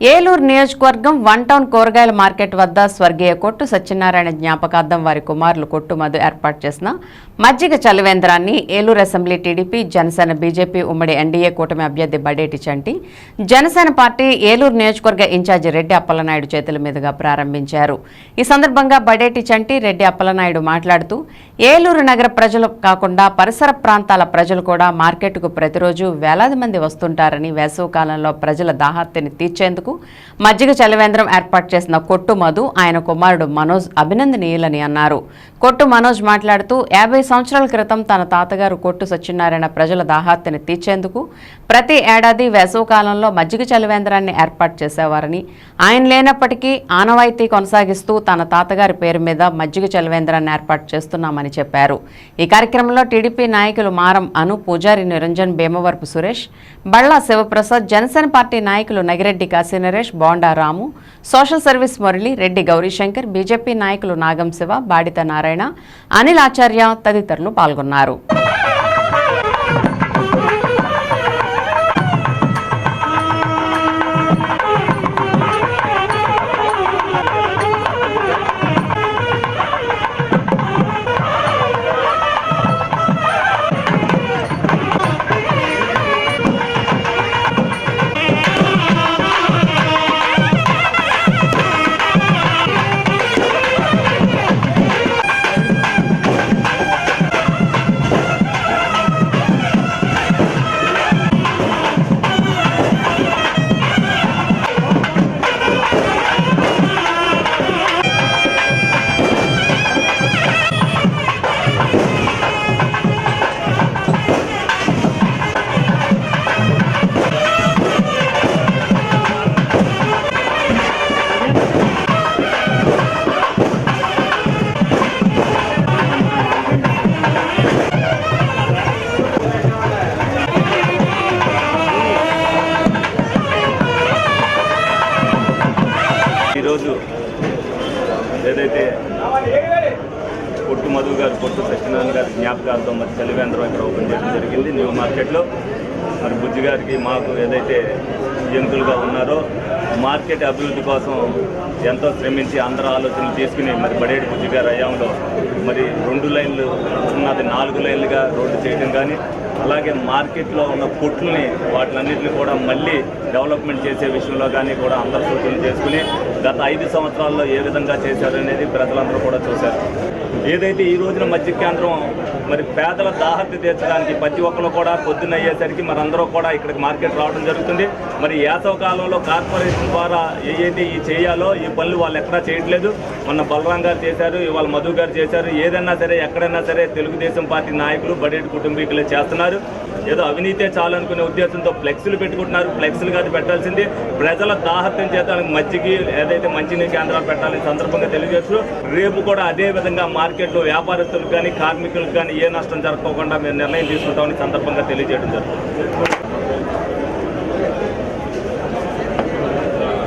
ఏలూరు నియోజకవర్గం one town కూరగాయల market వద్ద స్వర్గీయ కొట్టు సత్యనారాయణ జ్ఞాపకార్థం వారి కుమారులు కొట్టు మధు ఏర్పాటు చేసిన మజ్జిగ చలివేంద్రాన్ని Eluru assembly TDP Janasena BJP ఉమ్మడి ఎన్డీఏ కూటమి అభ్యర్థి బడేటి చంటి జనసేన పార్టీ ఏలూరు నియోజకవర్గ ఇన్ఛార్జి రెడ్డి అప్పలనాయుడు చేతుల మీదుగా ప్రారంభించారు. ఈ సందర్భంగా బడేటి చంటి రెడ్డి అప్పలనాయుడు మాట్లాడుతూ ఏలూరు నగర ప్రజలు కాకుండా పరిసర ప్రాంతాల ప్రజలు కూడా మార్కెట్కు ప్రతిరోజు వేలాది మంది వస్తుంటారని వేసవికాలంలో ప్రజల దాహార్తిని తీర్చేందుకు మజ్జిగ చలవేంద్రం ఏర్పాటు చేసిన కొట్టు మధు ఆయన కుమారుడు మనోజ్ అభినందనీయులని అన్నారు. కొట్టు మనోజ్ మాట్లాడుతూ యాభై సంవత్సరాల క్రితం తన తాతగారు కొట్టు సత్యనారాయణ ప్రజల దాహార్తిని తీర్చేందుకు ప్రతి ఏడాది వేసవకాలంలో మజ్జిగ చలవేంద్రాన్ని ఏర్పాటు చేసేవారని ఆయన లేనప్పటికీ ఆనవాయితీ కొనసాగిస్తూ తన తాతగారి పేరు మీద మజ్జిగ చలవేంద్రాన్ని ఏర్పాటు చేస్తున్నామని చెప్పారు. ఈ కార్యక్రమంలో టీడీపీ నాయకులు మారం అను పూజారి నిరంజన్ భీమవరపు సురేష్ బళ్ళా శివప్రసాద్ జనసేన పార్టీ నాయకులు Nagireddy Kasi Kasinaresh Bonda Ramu social service Murali Reddy Gaurishankar BJP నాయకులు నాగం శివ బాడిత నారాయణ అనిల్ ఆచార్య తదితరులు పాల్గొన్నారు. ఈరోజు ఏదైతే పొట్టు మధు గారు పొట్టు సత్యనారాయణ గారి జ్ఞాపకాలతో మరి చలివేంద్రం ఇక్కడ ఓపెన్ చేయడం జరిగింది న్యూ మార్కెట్లో. మరి బుజ్జి గారికి మాకు ఏదైతే జంతువులుగా ఉన్నారో మార్కెట్ అభివృద్ధి కోసం ఎంతో శ్రమించి అందరూ ఆలోచనలు తీసుకుని మరి బడేటి బుజ్జి గారి అయ్యాంలో మరి రెండు లైన్లు ఉన్నది నాలుగు లైన్లుగా రోడ్డు చేయడం కానీ అలాగే మార్కెట్లో ఉన్న కొట్లని వాటిలన్నింటినీ కూడా మళ్ళీ డెవలప్మెంట్ చేసే విషయంలో కానీ కూడా అందరు సూచనలు చేసుకుని గత ఐదు సంవత్సరాల్లో ఏ విధంగా చేశారనేది ప్రజలందరూ కూడా చూశారు. ఏదైతే ఈ రోజున మధ్య కేంద్రం మరి పేదల దాహత్య తీర్చడానికి ప్రతి ఒక్కరు కూడా పొద్దున్న అయ్యేసరికి మరి అందరూ కూడా ఇక్కడికి మార్కెట్ రావడం జరుగుతుంది. మరి వేసవ కాలంలో కార్పొరేషన్ ద్వారా ఏదైతే ఈ చేయాలో ఈ పనులు వాళ్ళు ఎక్కడా చేయట్లేదు. మొన్న బలరాం గారు చేశారు ఇవాళ మధు గారు చేశారు. ఏదైనా సరే ఎక్కడైనా సరే తెలుగుదేశం పార్టీ నాయకులు బడేటి కుటుంబీకులే చేస్తున్నారు. ఏదో అవినీతే చాలనుకునే ఉద్దేశంతో ఫ్లెక్స్లు పెట్టుకుంటున్నారు. ఫ్లెక్స్లు కాదు పెట్టాల్సింది. ప్రజల దాహత్యం చేతానికి మజ్జిగి ఏదైతే మంచినీటి కేంద్రాలు పెట్టాలని సందర్భంగా తెలియజేస్తూ రేపు కూడా అదే విధంగా మార్కెట్లో వ్యాపారస్తులకు కానీ కార్మికులకు కానీ ఏ నష్టం జరగకుండా మేము నిర్ణయం తీసుకుంటామని సందర్భంగా తెలియజేయడం జరుగుతుంది.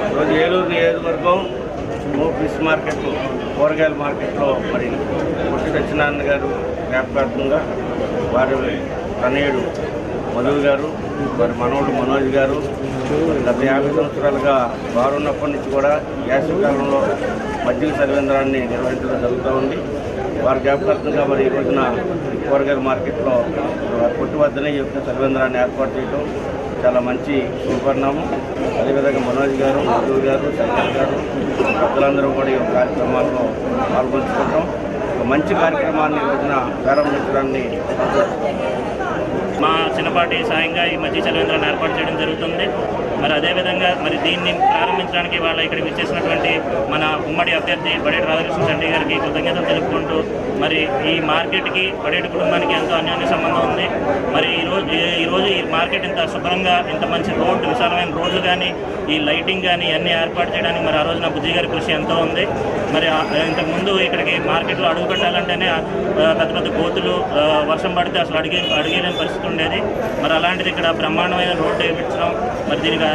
ఈరోజు ఏలూరు నియోజకవర్గం మో ఫిష్ మార్కెట్ కూరగాయల మార్కెట్లో మరి పుట్టి సత్యనారాయణ గారు జ్ఞాపకార్థంగా వారి తనయుడు మధు గారు వారి మనవడు మనోజ్ గారు గత యాభై సంవత్సరాలుగా వారు ఉన్నప్పటి నుంచి కూడా వేసవికాలంలో మధ్య సర్వేంద్రాన్ని నిర్వహించడం జరుగుతూ ఉంది. వారి జ్ఞాపకార్థంగా మరి ఈ రోజున కూరగాయల మార్కెట్లో వారి కొట్టు వద్దనే యొక్క సర్వేంద్రాన్ని ఏర్పాటు చేయడం చాలా మంచి శుభపరిణామం అదేవిధంగా మనోజ్ గారు మధు గారు శంకర్ గారు పెద్దలందరూ కూడా ఈ కార్యక్రమాల్లో పాల్గొంచుకుంటాం. ఒక మంచి కార్యక్రమాన్ని ఈ రోజున ప్రారంభించడాన్ని మా చిన్నపాటి సాయంగా ఈ మధ్య చలవేంద్రాన్ని ఏర్పాటు చేయడం జరుగుతుంది. మరి అదేవిధంగా మరి దీన్ని ప్రారంభించడానికి వాళ్ళ ఇక్కడికి వచ్చేసినటువంటి మన ఉమ్మడి అభ్యర్థి బడేటి రాధాకృష్ణ రెడ్డి గారికి కృతజ్ఞతలు తెలుపుకుంటూ మరి ఈ మార్కెట్కి బడేటి కుటుంబానికి ఎంతో అన్యోన్య సంబంధం ఉంది. మరి ఈరోజు ఈరోజు ఈ మార్కెట్ ఇంత శుభ్రంగా ఇంత మంచి రోడ్డు విశాలమైన రోడ్లు కానీ ఈ లైటింగ్ కానీ అన్నీ ఏర్పాటు చేయడానికి మరి ఆ రోజున బుజ్జి గారి కృషి ఎంతో ఉంది. మరి ఇంతకుముందు ఇక్కడికి మార్కెట్లో అడుగు పెట్టాలంటేనే పెద్ద పెద్ద కోతులు వర్షం పడితే అసలు అడిగే అడిగేలేని పరిస్థితి ఉండేది. మరి అలాంటిది ఇక్కడ బ్రహ్మాండమైన రోడ్డు వేయించడం మరి దీనికి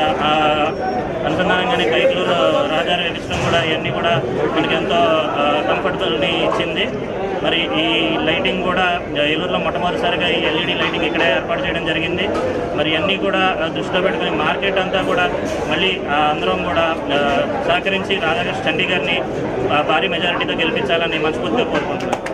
అనుసంధానంగానే కైకులూరు రాజారి విషయం కూడా ఇవన్నీ కూడా మనకి ఎంతో కంఫర్టబుల్ని ఇచ్చింది. మరి ఈ లైటింగ్ కూడా ఏలూరులో మొట్టమొదటిసారిగా ఈ ఎల్ఈడి లైటింగ్ ఇక్కడే ఏర్పాటు చేయడం జరిగింది. మరి అన్నీ కూడా దృష్టిలో పెట్టుకుని మార్కెట్ అంతా కూడా మళ్ళీ ఆ, అందరం కూడా సహకరించి రాధాకృష్ణ చండీ గారిని భారీ మెజారిటీతో గెలిపించాలని మనస్ఫూర్తిగా కోరుకుంటున్నాను